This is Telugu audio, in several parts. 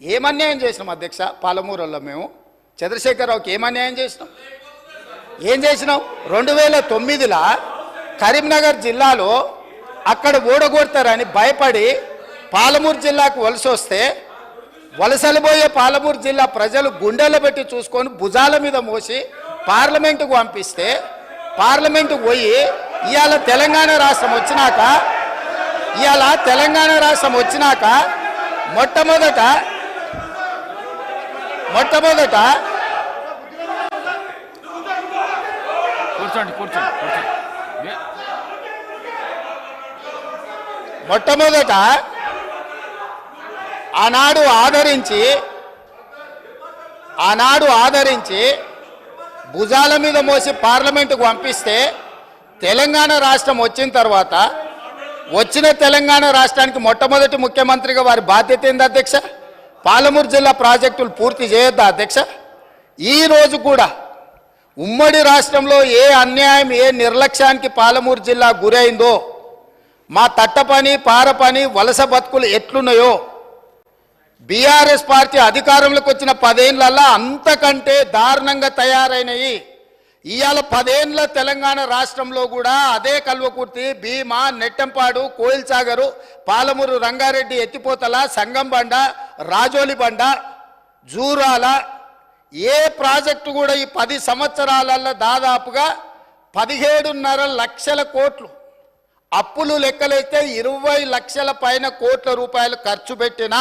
ఏం అన్యాయం చేసినాం అధ్యక్ష? పాలమూరులో మేము. చంద్రశేఖరరావుకి ఏం అన్యాయం చేసినాం? ఏం చేసినాం? రెండు వేల తొమ్మిదిలో కరీంనగర్ జిల్లాలో అక్కడ ఓడగొడతారని భయపడి పాలమూరు జిల్లాకు వలస వస్తే వలసలు పోయే పాలమూరు జిల్లా ప్రజలు గుండెలు పెట్టి చూసుకొని భుజాల మీద మోసి పార్లమెంటుకు పంపిస్తే పార్లమెంటుకు పోయి ఇవాళ తెలంగాణ రాష్ట్రం వచ్చినాక ఇవాళ తెలంగాణ రాష్ట్రం వచ్చినాక మొట్టమొదట మొట్టమొదట కూర్చోండి కూర్చోండి మొట్టమొదట ఆనాడు ఆదరించి ఆనాడు ఆదరించి భుజాల మీద మోసి పార్లమెంటుకు పంపిస్తే తెలంగాణ రాష్ట్రం వచ్చిన తర్వాత వచ్చిన తెలంగాణ రాష్ట్రానికి మొట్టమొదటి ముఖ్యమంత్రిగా వారి బాధ్యత ఏంది అధ్యక్ష? పాలమూరు జిల్లా ప్రాజెక్టులు పూర్తి చేయొద్దా అధ్యక్ష? ఈ రోజు కూడా ఉమ్మడి రాష్ట్రంలో ఏ అన్యాయం ఏ నిర్లక్ష్యానికి పాలమూరు జిల్లా గురైందో మా తట్టపని పారపని వలస బతుకులు ఎట్లున్నాయో బీఆర్ఎస్ పార్టీ అధికారంలోకి వచ్చిన పదేళ్ళలో అంతకంటే దారుణంగా తయారైనవి ఇవాళ పదేండ్ల తెలంగాణ రాష్ట్రంలో కూడా అదే కల్వకుర్తి భీమా నెట్టంపాడు కోయిల్సాగరు పాలమూరు రంగారెడ్డి ఎత్తిపోతల సంగంబండ రాజోలి బండ జూరాల ఏ ప్రాజెక్టు కూడా ఈ పది సంవత్సరాలలో దాదాపుగా పదిహేడున్నర లక్షల కోట్లు. అప్పులు లెక్కలైతే ఇరవై లక్షల పైన కోట్ల రూపాయలు ఖర్చు పెట్టినా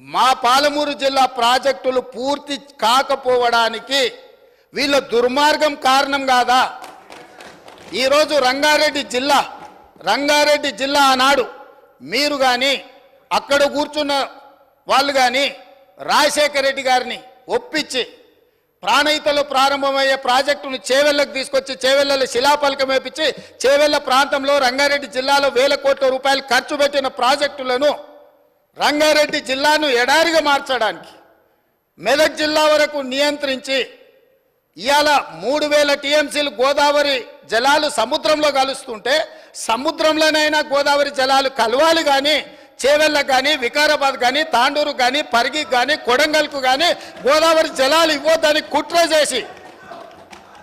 మా పాలమూరు జిల్లా ప్రాజెక్టులు పూర్తి కాకపోవడానికి వీళ్ళ దుర్మార్గం కారణం కాదా? ఈరోజు రంగారెడ్డి జిల్లా రంగారెడ్డి జిల్లా ఆనాడు మీరు కానీ అక్కడ కూర్చున్న వాళ్ళు కానీ రాజశేఖర రెడ్డి గారిని ఒప్పించి ప్రాణహితలో ప్రారంభమయ్యే ప్రాజెక్టును చేవెళ్ళకు తీసుకొచ్చి చేవెళ్ళలో శిలాపలకం వేపించి చేవెళ్ళ ప్రాంతంలో రంగారెడ్డి జిల్లాలో వేల కోట్ల రూపాయలు ఖర్చు పెట్టిన ప్రాజెక్టులను రంగారెడ్డి జిల్లాను ఎడారిగా మార్చడానికి మెదక్ జిల్లా వరకు నియంత్రించి ఇవాళ మూడు వేల టీఎంసీలు గోదావరి జలాలు సముద్రంలో కలుస్తుంటే సముద్రంలోనైనా గోదావరి జలాలు కలవాలి కానీ చేవెళ్ళకు కానీ వికారాబాద్ కానీ తాండూరు కానీ పరిగి కానీ కొడంగల్కు కానీ గోదావరి జలాలు ఇవ్వద్దని కుట్ర చేసి